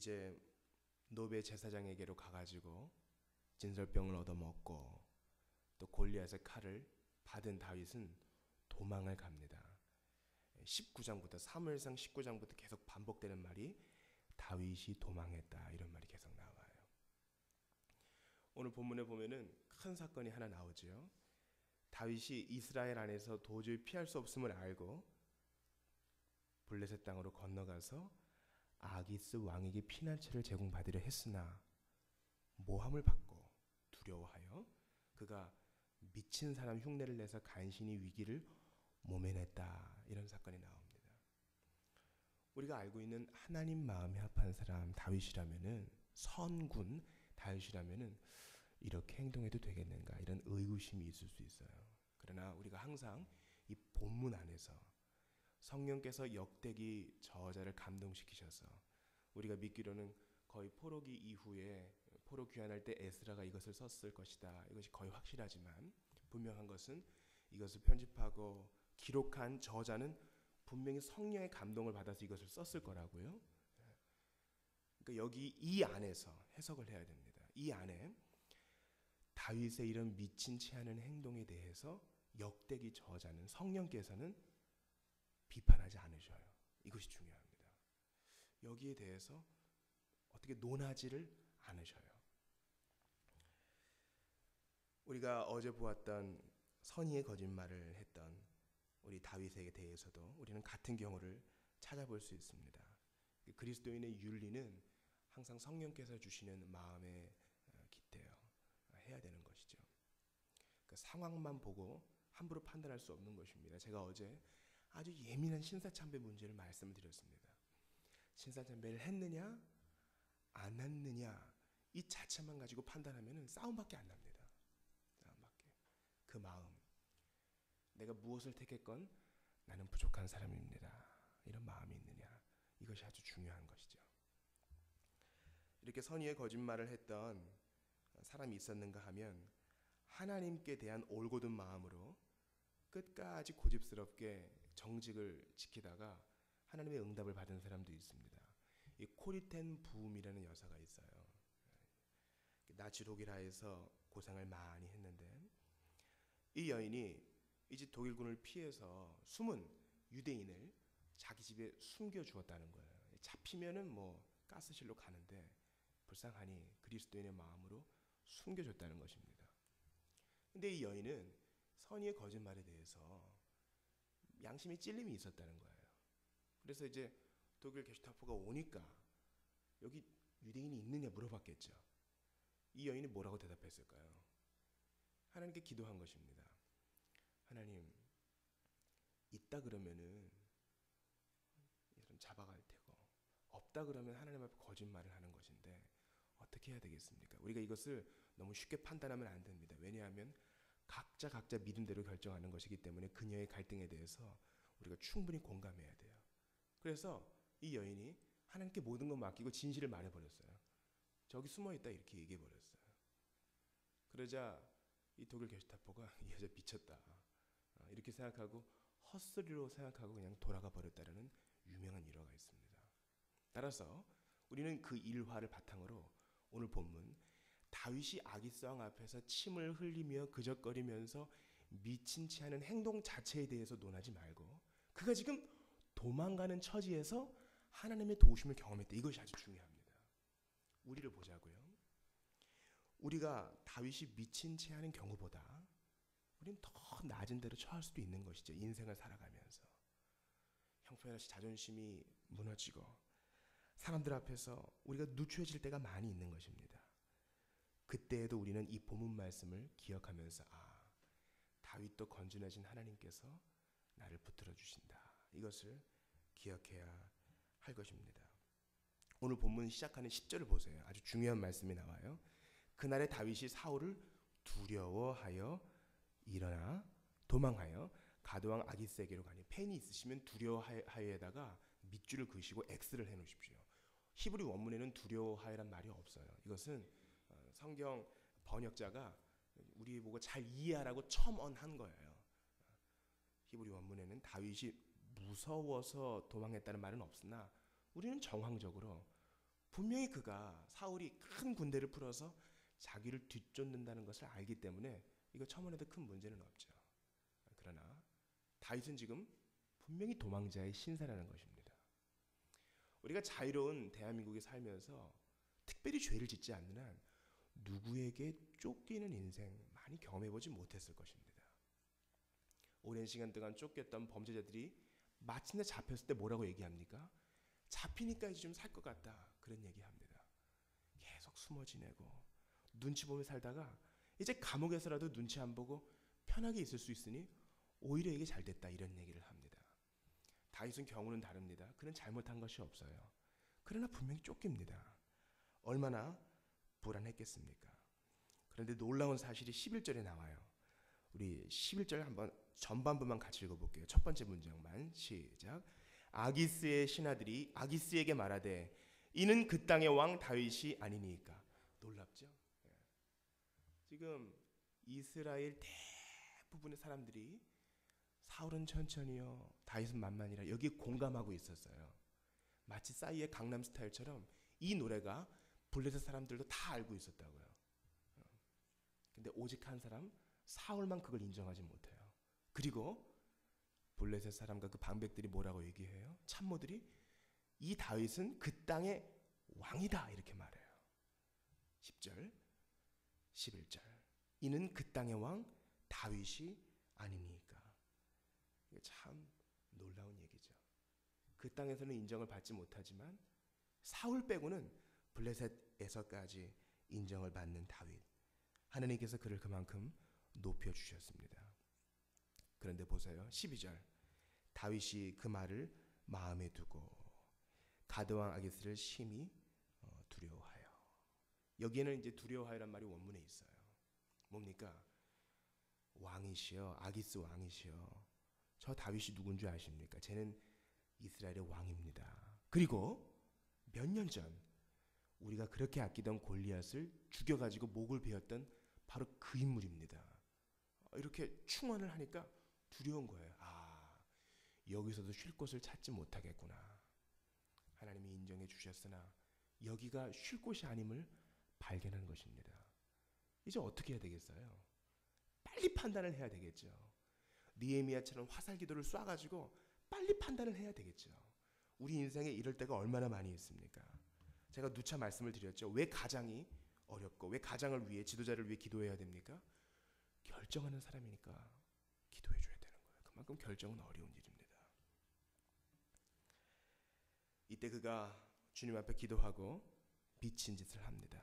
이제 노베 제사장에게로 가가지고 진설병을 얻어먹고 또 골리앗의 칼을 받은 다윗은 도망을 갑니다. 19장부터 사무엘상 19장부터 계속 반복되는 말이 다윗이 도망했다 이런 말이 계속 나와요. 오늘 본문에 보면은 큰 사건이 하나 나오죠. 다윗이 이스라엘 안에서 도저히 피할 수 없음을 알고 블레셋 땅으로 건너가서 아기스 왕에게 피난처를 제공받으려 했으나 모함을 받고 두려워하여 그가 미친 사람 흉내를 내서 간신히 위기를 모면했다 이런 사건이 나옵니다. 우리가 알고 있는 하나님 마음에 합한 사람 다윗이라면은 선군 다윗이라면은 이렇게 행동해도 되겠는가 이런 의구심이 있을 수 있어요. 그러나 우리가 항상 이 본문 안에서 성령께서 역대기 저자를 감동시키셔서 우리가 믿기로는 거의 포로기 이후에 포로 귀환할 때 에스라가 이것을 썼을 것이다. 이것이 거의 확실하지만 분명한 것은 이것을 편집하고 기록한 저자는 분명히 성령의 감동을 받아서 이것을 썼을 거라고요. 그러니까 여기 이 안에서 해석을 해야 됩니다. 이 안에 다윗의 이런 미친 채 하는 행동에 대해서 역대기 저자는 성령께서는 비판하지 않으셔요. 이것이 중요합니다. 여기에 대해서 어떻게 논하지를 않으셔요. 우리가 어제 보았던 선의의 거짓말을 했던 우리 다윗에게 대해서도 우리는 같은 경우를 찾아볼 수 있습니다. 그리스도인의 윤리는 항상 성령께서 주시는 마음에 어, 깃대요. 해야 되는 것이죠. 그 상황만 보고 함부로 판단할 수 없는 것입니다. 제가 어제 아주 예민한 신사참배 문제를 말씀드렸습니다. 신사참배를 했느냐 안 했느냐 이 자체만 가지고 판단하면 싸움밖에 안 납니다. 싸움밖에. 그 마음. 내가 무엇을 택했건 나는 부족한 사람입니다. 이런 마음이 있느냐 이것이 아주 중요한 것이죠. 이렇게 선의의 거짓말을 했던 사람이 있었는가 하면 하나님께 대한 올곧은 마음으로 끝까지 고집스럽게 정직을 지키다가 하나님의 응답을 받은 사람도 있습니다. 이 코리텐 부음이라는 여사가 있어요. 나치 독일하에서 고생을 많이 했는데 이 여인이 이제 독일군을 피해서 숨은 유대인을 자기 집에 숨겨 주었다는 거예요. 잡히면은 뭐 가스실로 가는데 불쌍하니 그리스도인의 마음으로 숨겨줬다는 것입니다. 근데 이 여인은 선의의 거짓말에 대해서 양심의 찔림이 있었다는 거예요. 그래서 이제 독일 게슈타포가 오니까 여기 유대인이 있느냐 물어봤겠죠. 이 여인이 뭐라고 대답했을까요? 하나님께 기도한 것입니다. 하나님 있다 그러면은 이 잡아갈 테고 없다 그러면 하나님 앞에 거짓말을 하는 것인데 어떻게 해야 되겠습니까? 우리가 이것을 너무 쉽게 판단하면 안 됩니다. 왜냐하면 각자 각자 믿음대로 결정하는 것이기 때문에 그녀의 갈등에 대해서 우리가 충분히 공감해야 돼요. 그래서 이 여인이 하나님께 모든 걸 맡기고 진실을 말해버렸어요. 저기 숨어 있다 이렇게 얘기해 버렸어요. 그러자 이 독일 게슈타포가 이 여자 미쳤다 어, 이렇게 생각하고 헛소리로 생각하고 그냥 돌아가 버렸다는 유명한 일화가 있습니다. 따라서 우리는 그 일화를 바탕으로 오늘 본문 다윗이 아기스왕 앞에서 침을 흘리며 그적거리면서 미친 채 하는 행동 자체에 대해서 논하지 말고 그가 지금 도망가는 처지에서 하나님의 도우심을 경험했다. 이것이 아주 중요합니다. 우리를 보자고요. 우리가 다윗이 미친 채 하는 경우보다 우리는 더 낮은 데로 처할 수도 있는 것이죠. 인생을 살아가면서 형편없이 자존심이 무너지고 사람들 앞에서 우리가 누추해질 때가 많이 있는 것입니다. 그때에도 우리는 이 본문 말씀을 기억하면서 아 다윗도 건진하신 하나님께서 나를 붙들어 주신다. 이것을 기억해야 할 것입니다. 오늘 본문 시작하는 10절을 보세요. 아주 중요한 말씀이 나와요. 그날에 다윗이 사울을 두려워하여 일어나 도망하여 가도왕 아기스에게로 가니 펜이 있으시면 두려워하여에다가 밑줄을 그시고 X를 해 놓으십시오. 히브리 원문에는 두려워하여란 말이 없어요. 이것은 성경 번역자가 우리 보고 잘 이해하라고 첨언한 거예요. 히브리 원문에는 다윗이 무서워서 도망했다는 말은 없으나 우리는 정황적으로 분명히 그가 사울이 큰 군대를 풀어서 자기를 뒤쫓는다는 것을 알기 때문에 이거 첨언해도 큰 문제는 없죠. 그러나 다윗은 지금 분명히 도망자의 신세라는 것입니다. 우리가 자유로운 대한민국에 살면서 특별히 죄를 짓지 않는 한 누구에게 쫓기는 인생 많이 경험해 보지 못했을 것입니다. 오랜 시간 동안 쫓겼던 범죄자들이 마침내 잡혔을 때 뭐라고 얘기합니까? 잡히니까 이제 좀 살 것 같다. 그런 얘기합니다. 계속 숨어 지내고 눈치 보며 살다가 이제 감옥에서라도 눈치 안 보고 편하게 있을 수 있으니 오히려 이게 잘 됐다 이런 얘기를 합니다. 다윗은 경우는 다릅니다. 그는 잘못한 것이 없어요. 그러나 분명히 쫓깁니다. 얼마나 불안했겠습니까? 그런데 놀라운 사실이 11절에 나와요. 우리 11절 한번 전반부만 같이 읽어볼게요. 첫 번째 문장만 시작. 아기스의 신하들이 아기스에게 말하되 이는 그 땅의 왕 다윗이 아니니까 놀랍죠? 예. 지금 이스라엘 대부분의 사람들이 사울은 천천히요, 다윗은 만만이라 여기 공감하고 있었어요. 마치 싸이의 강남 스타일처럼 이 노래가 블레셋 사람들도 다 알고 있었다고요. 어. 근데 오직 한 사람 사울만 그걸 인정하지 못해요. 그리고 블레셋 사람과 그 방백들이 뭐라고 얘기해요? 참모들이 이 다윗은 그 땅의 왕이다 이렇게 말해요. 10절, 11절. 이는 그 땅의 왕 다윗이 아니니까. 이게 참 놀라운 얘기죠. 그 땅에서는 인정을 받지 못하지만 사울 빼고는 블레셋에서까지 인정을 받는 다윗. 하느님께서 그를 그만큼 높여 주셨습니다. 그런데 보세요. 12절. 다윗이 그 말을 마음에 두고 가드왕 아기스를 심히 어, 두려워하여. 여기에는 이제 두려워하여란 말이 원문에 있어요. 뭡니까? 왕이시여, 아기스 왕이시여. 저 다윗이 누군 줄 아십니까? 쟤는 이스라엘의 왕입니다. 그리고 몇 년 전 우리가 그렇게 아끼던 골리앗을 죽여가지고 목을 베었던 바로 그 인물입니다. 이렇게 충원을 하니까 두려운 거예요. 아, 여기서도 쉴 곳을 찾지 못하겠구나. 하나님이 인정해 주셨으나 여기가 쉴 곳이 아님을 발견한 것입니다. 이제 어떻게 해야 되겠어요? 빨리 판단을 해야 되겠죠. 니에미아처럼 화살 기도를 쏴가지고 빨리 판단을 해야 되겠죠. 우리 인생에 이럴 때가 얼마나 많이 있습니까? 제가 누차 말씀을 드렸죠. 왜 가장이 어렵고 왜 가장을 위해 지도자를 위해 기도해야 됩니까? 결정하는 사람이니까 기도해 줘야 되는 거예요. 그만큼 결정은 어려운 일입니다. 이때 그가 주님 앞에 기도하고 미친 짓을 합니다.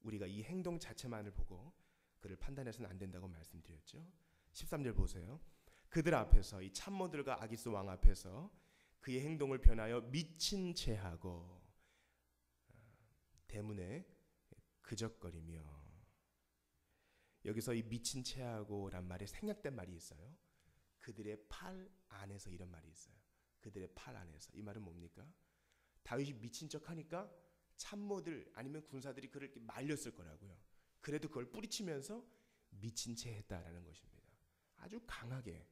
우리가 이 행동 자체만을 보고 그를 판단해서는 안 된다고 말씀드렸죠. 13절 보세요. 그들 앞에서 이 참모들과 아기스 왕 앞에서 그의 행동을 변하여 미친 채하고 어, 대문에 그적거리며 여기서 이 미친 채하고란 말에 생략된 말이 있어요. 그들의 팔 안에서 이런 말이 있어요. 그들의 팔 안에서 이 말은 뭡니까? 다윗이 미친 척하니까 참모들 아니면 군사들이 그를 이렇게 말렸을 거라고요. 그래도 그걸 뿌리치면서 미친 채 했다라는 것입니다. 아주 강하게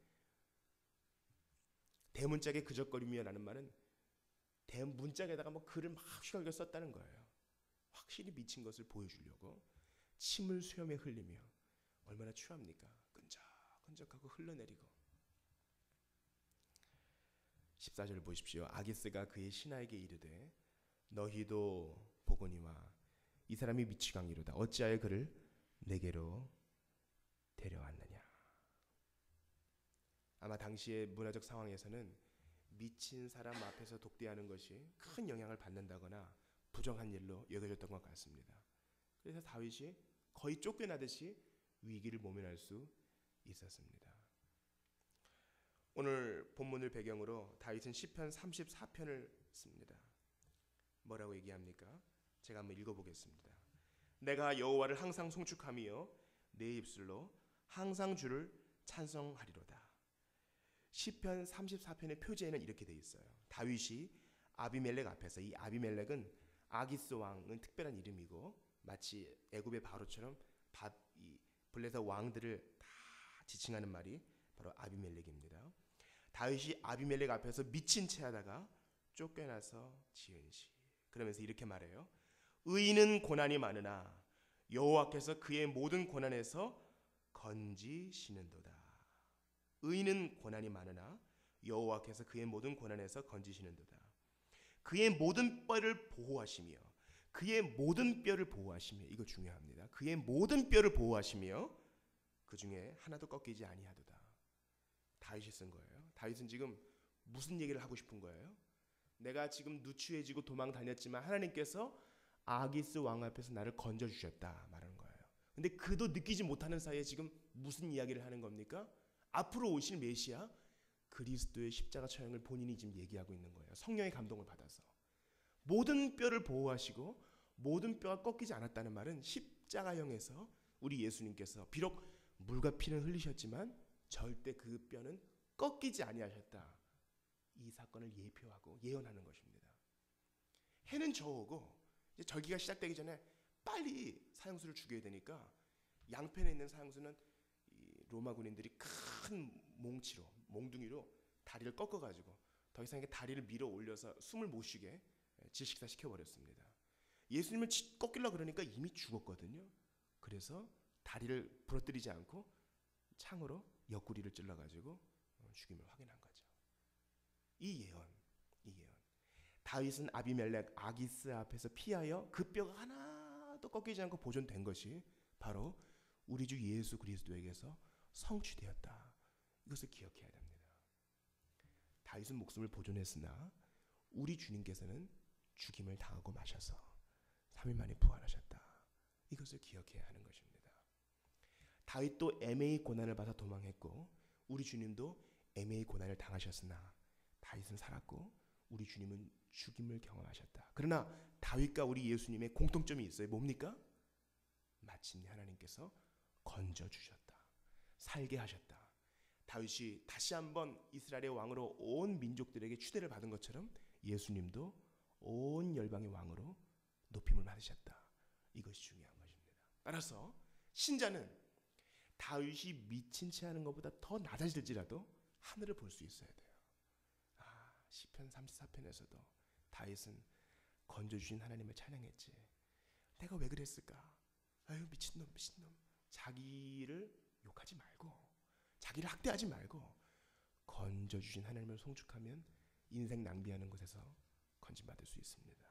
대문짝에 그적거리며라는 말은 대문짝에다가 뭐 글을 막 휘갈겨 썼다는 거예요. 확실히 미친 것을 보여주려고 침을 수염에 흘리며 얼마나 추합니까? 끈적끈적하고 흘러내리고 14절 보십시오. 아기스가 그의 신하에게 이르되 너희도 보거니와 이 사람이 미치광이로다. 어찌하여 그를 내게로 데려왔느냐. 아마 당시의 문화적 상황에서는 미친 사람 앞에서 독대하는 것이 큰 영향을 받는다거나 부정한 일로 여겨졌던 것 같습니다. 그래서 다윗이 거의 쫓겨나듯이 위기를 모면할 수 있었습니다. 오늘 본문을 배경으로 다윗은 시편 34편을 씁니다. 뭐라고 얘기합니까? 제가 한번 읽어보겠습니다. 내가 여호와를 항상 송축하며 내 입술로 항상 주를 찬송하리로다. 시편 34편의 표제에는 이렇게 돼 있어요. 다윗이 아비멜렉 앞에서 이 아비멜렉은 아기스 왕은 특별한 이름이고 마치 애굽의 바로처럼 이 블레셋 왕들을 다 지칭하는 말이 바로 아비멜렉입니다. 다윗이 아비멜렉 앞에서 미친 채하다가 쫓겨나서 지은 시 그러면서 이렇게 말해요. 의인은 고난이 많으나 여호와께서 그의 모든 고난에서 건지시는도다. 의인은 고난이 많으나 여호와께서 그의 모든 고난에서 건지시는도다. 그의 모든 뼈를 보호하시며 그의 모든 뼈를 보호하시며 이거 중요합니다. 그의 모든 뼈를 보호하시며 그 중에 하나도 꺾이지 아니하도다. 다윗이 쓴 거예요. 다윗은 지금 무슨 얘기를 하고 싶은 거예요? 내가 지금 누추해지고 도망 다녔지만 하나님께서 아기스 왕 앞에서 나를 건져 주셨다 말하는 거예요. 근데 그도 느끼지 못하는 사이에 지금 무슨 이야기를 하는 겁니까? 앞으로 오실 메시아 그리스도의 십자가 처형을 본인이 지금 얘기하고 있는 거예요. 성령의 감동을 받아서 모든 뼈를 보호하시고 모든 뼈가 꺾이지 않았다는 말은 십자가형에서 우리 예수님께서 비록 물과 피는 흘리셨지만 절대 그 뼈는 꺾이지 아니하셨다. 이 사건을 예표하고 예언하는 것입니다. 해는 저오고 이제 절기가 시작되기 전에 빨리 사형수를 죽여야 되니까 양편에 있는 사형수는 이 로마 군인들이 큰 몽치로 몽둥이로 다리를 꺾어가지고 더 이상 다리를 밀어 올려서 숨을 못 쉬게 질식사 시켜버렸습니다. 예수님을 꺾이려 그러니까 이미 죽었거든요. 그래서 다리를 부러뜨리지 않고 창으로 옆구리를 찔러가지고 어, 죽임을 확인한 거죠. 이 예언, 이 예언. 다윗은 아비멜렉 아기스 앞에서 피하여 그 뼈가 하나도 꺾이지 않고 보존된 것이 바로 우리 주 예수 그리스도에게서 성취되었다. 이것을 기억해야 됩니다. 다윗은 목숨을 보존했으나 우리 주님께서는 죽임을 당하고 마셔서 3일 만에 부활하셨다. 이것을 기억해야 하는 것입니다. 다윗도 애매히 고난을 받아 도망했고 우리 주님도 애매히 고난을 당하셨으나 다윗은 살았고 우리 주님은 죽임을 경험하셨다. 그러나 다윗과 우리 예수님의 공통점이 있어요. 뭡니까? 마침내 하나님께서 건져 주셨다. 살게 하셨다. 다윗이 다시 한번 이스라엘의 왕으로 온 민족들에게 추대를 받은 것처럼 예수님도 온 열방의 왕으로 높임을 받으셨다. 이것이 중요한 것입니다. 따라서 신자는 다윗이 미친 채 하는 것보다 더 낮아질지라도 하늘을 볼 수 있어야 돼요. 아, 시편 34편에서도 다윗은 건져 주신 하나님을 찬양했지. 내가 왜 그랬을까? 아유 미친놈 미친놈. 자기를 욕하지 말고 자기를 학대하지 말고 건져 주신 하나님을 송축하면 인생 낭비하는 곳에서 건진받을 수 있습니다.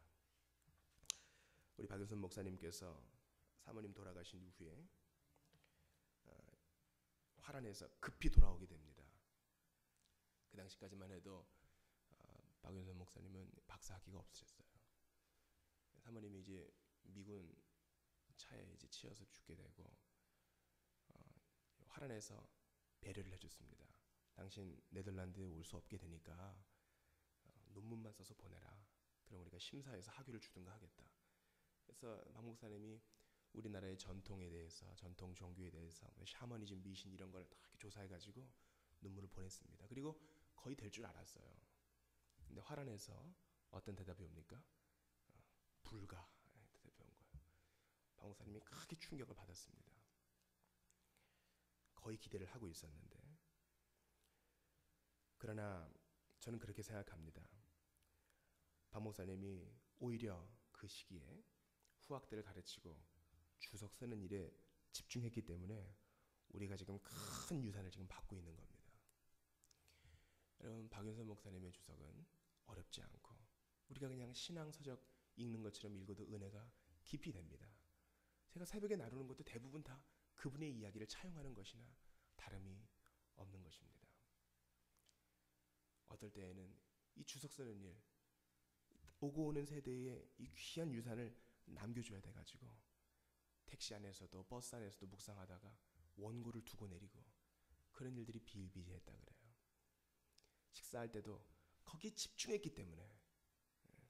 우리 박윤선 목사님께서 사모님 돌아가신 이후에 어, 화란에서 급히 돌아오게 됩니다. 그 당시까지만 해도 어, 박윤선 목사님은 박사 학위가 없으셨어요. 사모님이 이제 미군 차에 이제 치여서 죽게 되고 어, 화란에서 배려를 해줬습니다. 당신 네덜란드에 올 수 없게 되니까 어, 논문만 써서 보내라. 그럼 우리가 심사해서 학위를 주든가 하겠다. 그래서 박 목사님이 우리나라의 전통에 대해서 전통 종교에 대해서 뭐 샤머니즘 미신 이런 걸 다 조사해가지고 논문을 보냈습니다. 그리고 거의 될 줄 알았어요. 근데 화란에서 어떤 대답이 옵니까? 어, 불가 대답이 온 거예요. 박 목사님이 크게 충격을 받았습니다. 거의 기대를 하고 있었는데 그러나 저는 그렇게 생각합니다. 박 목사님이 오히려 그 시기에 후학들을 가르치고 주석 쓰는 일에 집중했기 때문에 우리가 지금 큰 유산을 지금 받고 있는 겁니다. 여러분 박윤선 목사님의 주석은 어렵지 않고 우리가 그냥 신앙 서적 읽는 것처럼 읽어도 은혜가 깊이 됩니다. 제가 새벽에 나누는 것도 대부분 다 그분의 이야기를 차용하는 것이나 다름이 없는 것입니다. 어떨 때에는 이 주석 쓰는 일 오고 오는 세대에 이 귀한 유산을 남겨줘야 돼가지고 택시 안에서도 버스 안에서도 묵상하다가 원고를 두고 내리고 그런 일들이 비일비재했다 그래요. 식사할 때도 거기에 집중했기 때문에 예,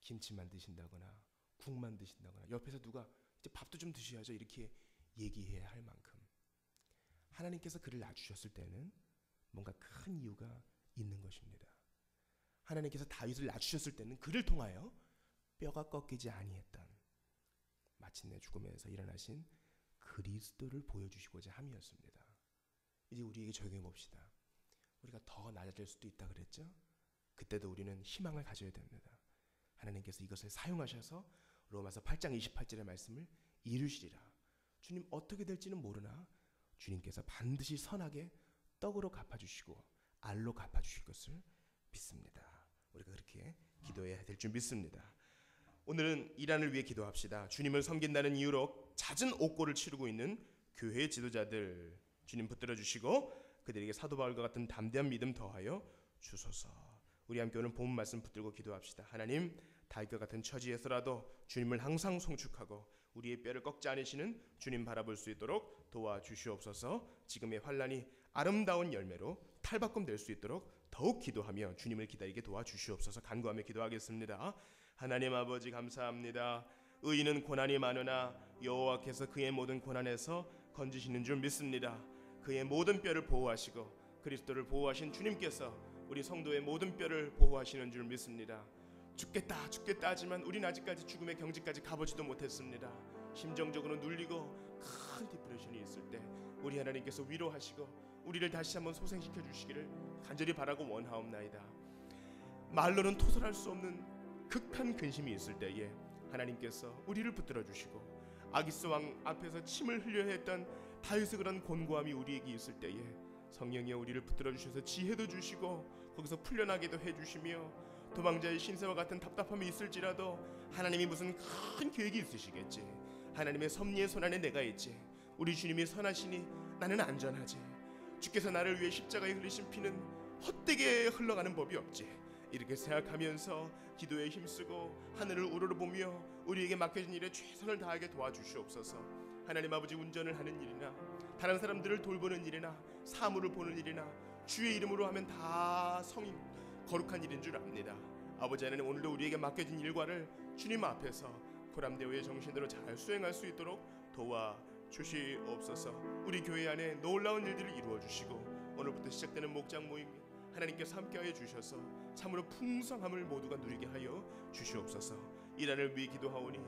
김치 만 드신다거나 국 만 드신다거나 옆에서 누가 이제 밥도 좀 드셔야죠 이렇게 얘기해야 할 만큼 하나님께서 그를 낳주셨을 때는 뭔가 큰 이유가 있는 것입니다. 하나님께서 다윗을 낮추셨을 때는 그를 통하여 뼈가 꺾이지 아니했던 마침내 죽음에서 일어나신 그리스도를 보여주시고자 함이었습니다. 이제 우리에게 적용해 봅시다. 우리가 더 낮아질 수도 있다 그랬죠? 그때도 우리는 희망을 가져야 됩니다. 하나님께서 이것을 사용하셔서 로마서 8장 28절의 말씀을 이루시리라. 주님 어떻게 될지는 모르나 주님께서 반드시 선하게 떡으로 갚아주시고 알로 갚아주실 것을 믿습니다. 우리가 그렇게 기도해야 될 줄 믿습니다. 오늘은 이란을 위해 기도합시다. 주님을 섬긴다는 이유로 잦은 옥고를 치르고 있는 교회 지도자들 주님 붙들어 주시고 그들에게 사도 바울과 같은 담대한 믿음 더하여 주소서. 우리 함께 오늘 본 말씀 붙들고 기도합시다. 하나님 다윗과 같은 처지에서라도 주님을 항상 송축하고 우리의 뼈를 꺾지 않으시는 주님 바라볼 수 있도록 도와주시옵소서. 지금의 환란이 아름다운 열매로 탈바꿈 될 수 있도록 더욱 기도하며 주님을 기다리게 도와주시옵소서. 간구하며 기도하겠습니다. 하나님 아버지 감사합니다. 의인은 고난이 많으나 여호와께서 그의 모든 고난에서 건지시는 줄 믿습니다. 그의 모든 뼈를 보호하시고 그리스도를 보호하신 주님께서 우리 성도의 모든 뼈를 보호하시는 줄 믿습니다. 죽겠다 죽겠다 하지만 우린 아직까지 죽음의 경지까지 가보지도 못했습니다. 심정적으로 눌리고 큰 디프레션이 있을 때 우리 하나님께서 위로하시고 우리를 다시 한번 소생시켜 주시기를 간절히 바라고 원하옵나이다. 말로는 토설할 수 없는 극한 근심이 있을 때에 하나님께서 우리를 붙들어 주시고 아기스 왕 앞에서 침을 흘려 했던 다윗의 그런 곤고함이 우리에게 있을 때에 성령이 우리를 붙들어 주셔서 지혜도 주시고 거기서 풀려나게도 해 주시며 도망자의 신세와 같은 답답함이 있을지라도 하나님이 무슨 큰 계획이 있으시겠지. 하나님의 섭리의 손안에 내가 있지. 우리 주님이 선하시니 나는 안전하지. 주께서 나를 위해 십자가에 흘리신 피는 헛되게 흘러가는 법이 없지. 이렇게 생각하면서 기도에 힘쓰고 하늘을 우러러보며 우리에게 맡겨진 일에 최선을 다하게 도와주시옵소서. 하나님 아버지 운전을 하는 일이나 다른 사람들을 돌보는 일이나 사물을 보는 일이나 주의 이름으로 하면 다 성이 거룩한 일인 줄 압니다. 아버지 하나님 오늘도 우리에게 맡겨진 일과를 주님 앞에서 보람되어의 정신으로 잘 수행할 수 있도록 도와 주시옵소서. 우리 교회 안에 놀라운 일들을 이루어 주시고 오늘부터 시작되는 목장 모임 하나님께서 함께하여 주셔서 참으로 풍성함을 모두가 누리게 하여 주시옵소서. 이란을 위해 기도하오니